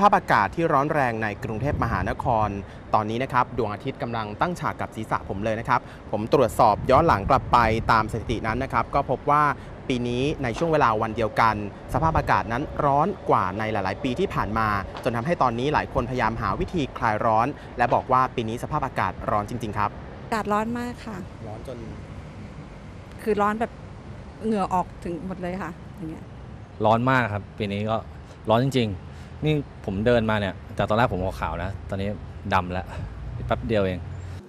ภาพอากาศที่ร้อนแรงในกรุงเทพมหานคร ตอนนี้นะครับดวงอาทิตย์กำลังตั้งฉากกับศีรษะผมเลยนะครับ ผมตรวจสอบย้อนหลังกลับไปตามสถิตินั้นนะครับ ก็พบว่าปีนี้ในช่วงเวลาวันเดียวกัน สภาพอากาศนั้นร้อนกว่าในหลาย ๆ ปีที่ผ่านมา จนทำให้ตอนนี้หลายคนพยายามหาวิธีคลายร้อน และบอกว่าปีนี้สภาพอากาศร้อนจริง ๆ ครับอากาศร้อนมากค่ะ ร้อนจน คือร้อนแบบเหงื่อออกถึงหมดเลยค่ะอย่างเงี้ยร้อนมากครับปีนี้ก็ร้อนจริง ๆ นี่ผมเดินมาเนี่ยจากตอนแรกผมขาวๆนะ ตอนนี้ดำแล้วแป๊บเดียวเอง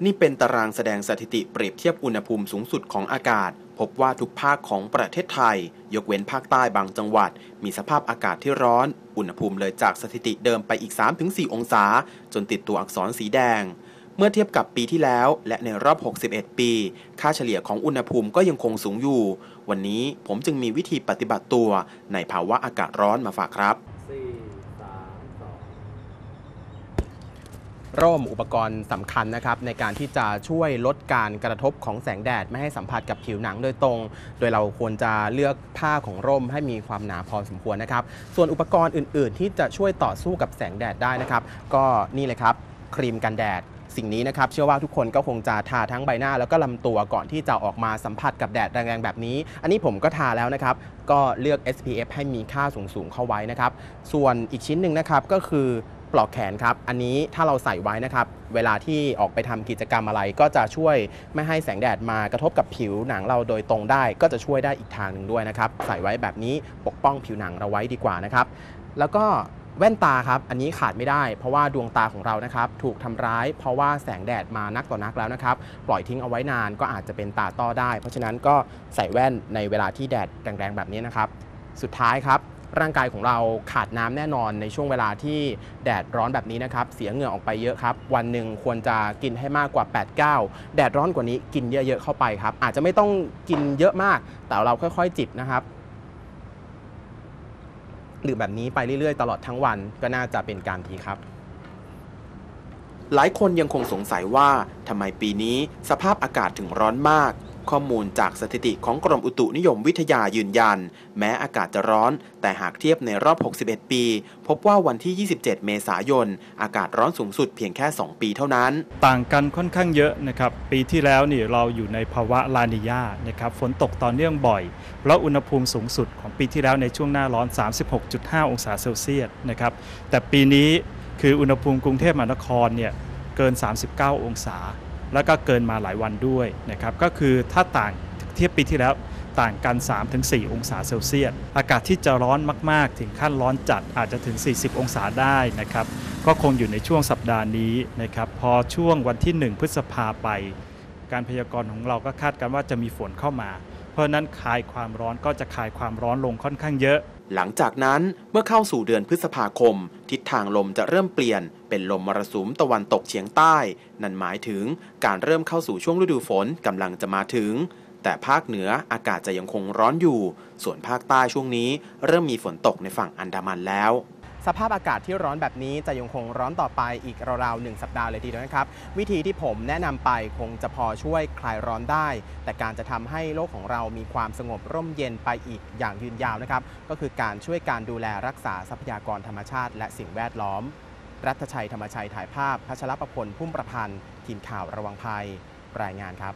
นี่เป็นตารางแสดงสถิติเปรียบเทียบอุณหภูมิสูงสุดของอากาศ พบว่าทุกภาคของประเทศไทย ยกเว้นภาคใต้บางจังหวัด มีสภาพอากาศที่ร้อน อุณหภูมิเลยจากสถิติเดิมไปอีก 3-4 องศา จนติดตัวอักษรสีแดงเมื่อเทียบกับปีที่แล้ว และในรอบ 61 ปี ค่าเฉลี่ยของอุณหภูมิก็ยังคงสูงอยู่ วันนี้ผมจึงมีวิธีปฏิบัติตัวในภาวะอากาศร้อนมาฝากครับ ร่มอุปกรณ์สำคัญนะครับในการที่จะช่วยลดการกระทบของแสงแดด ไม่ให้สัมผัสกับผิวหนังโดยตรง โดยเราควรจะเลือกผ้าของร่มให้มีความหนาพอสมควรนะครับ ส่วนอุปกรณ์อื่น ๆ ที่จะช่วยต่อสู้กับแสงแดดได้นะครับ ก็นี่เลยครับครีมกันแดดสิ่งนี้นะครับเชื่อว่าทุกคนก็คงจะทาทั้งใบหน้า แล้วก็ลำตัวก่อนที่จะออกมาสัมผัสกับแดดแรงๆแบบนี้ อันนี้ผมก็ทาแล้วนะครับ ก็เลือก SPF ให้มีค่าสูงๆเข้าไว้นะครับ ส่วนอีกชิ้นหนึ่งนะครับก็คือ ปลอกแขนครับ อันนี้ถ้าเราใส่ไว้นะครับ เวลาที่ออกไปทำกิจกรรมอะไรก็จะช่วยไม่ให้แสงแดดมากระทบกับผิวหนังเราโดยตรงได้ ก็จะช่วยได้อีกทางหนึ่งด้วยนะครับ ใส่ไว้แบบนี้ปกป้องผิวหนังเราไว้ดีกว่านะครับ แล้วก็แว่นตาครับ อันนี้ขาดไม่ได้เพราะว่าดวงตาของเรานะครับ ถูกทำร้ายเพราะว่าแสงแดดมานักต่อนักแล้วนะครับ ปล่อยทิ้งเอาไว้นานก็อาจจะเป็นตาต้อได้ เพราะฉะนั้นก็ใส่แว่นในเวลาที่แดดแรงๆแบบนี้นะครับ สุดท้ายครับ ร่างกายของเราขาดน้ำแน่นอนในช่วงเวลาที่แดดร้อนแบบนี้นะครับ เสียเหงื่อออกไปเยอะครับ วันหนึ่งควรจะกินให้มากกว่า 8-9 แดดร้อนกว่านี้กินเยอะๆเข้าไปครับ อาจจะไม่ต้องกินเยอะมาก แต่เราค่อยๆ จิบนะครับหรือแบบนี้ไปเรื่อยๆ ตลอดทั้งวันก็น่าจะเป็นการดีครับ หลายคนยังคงสงสัยว่าทำไมปีนี้สภาพอากาศถึงร้อนมาก ข้อมูลจากสถิติของกรมอุตุนิยมวิทยายืนยัน แม้อากาศจะร้อน แต่หากเทียบในรอบ 61 ปี พบว่าวันที่ 27 เมษายน อากาศร้อนสูงสุดเพียงแค่ 2 ปีเท่านั้น ต่างกันค่อนข้างเยอะนะครับ ปีที่แล้วนี่เราอยู่ในภาวะลานิญานะครับฝนตกต่อเนื่องบ่อย แล้วอุณหภูมิสูงสุดของปีที่แล้วในช่วงหน้าร้อน 36.5 องศาเซลเซียสนะครับแต่ปีนี้คืออุณหภูมิกรุงเทพมหานครเนี่ยเกิน 39 องศา แล้วก็เกินมาหลายวันด้วยนะครับก็คือถ้าต่างเทียบปีที่แล้วต่างกัน 3-4 องศาเซลเซียส อากาศที่จะร้อนมาก ๆ ถึงขั้นร้อนจัดอาจจะถึง 40 องศาได้นะครับ ก็คงอยู่ในช่วงสัปดาห์นี้นะครับ พอช่วงวันที่ 1 พฤษภาไป การพยากรณ์ของเราก็คาดกันว่าจะมีฝนเข้ามา เพราะฉะนั้นคลายความร้อนก็จะคลายความร้อนลงค่อนข้างเยอะ หลังจากนั้นเมื่อเข้าสู่เดือนพฤษภาคม ทิศทางลมจะเริ่มเปลี่ยน เป็นลมมรสุมตะวันตกเฉียงใต้ นั่นหมายถึงการเริ่มเข้าสู่ช่วงฤดูฝนกำลังจะมาถึง แต่ภาคเหนืออากาศจะยังคงร้อนอยู่ ส่วนภาคใต้ช่วงนี้ เริ่มมีฝนตกในฝั่งอันดามันแล้ว สภาพอากาศที่ร้อนแบบนี้จะยังคงร้อนต่อไปอีกราวๆหนึ่งสัปดาห์เลยทีเดียวนะครับ วิธีที่ผมแนะนำไปคงจะพอช่วยคลายร้อนได้ แต่การจะทำให้โลกของเรามีความสงบร่มเย็นไปอีกอย่างยืนยาวนะครับ ก็คือการช่วยการดูแลรักษาทรัพยากรธรรมชาติ และสิ่งแวดล้อม รัฐชัยธรรมชัยถ่ายภาพพัชรประพลพุ่มประพันธ์ทีมข่าวระวังภัยรายงานครับ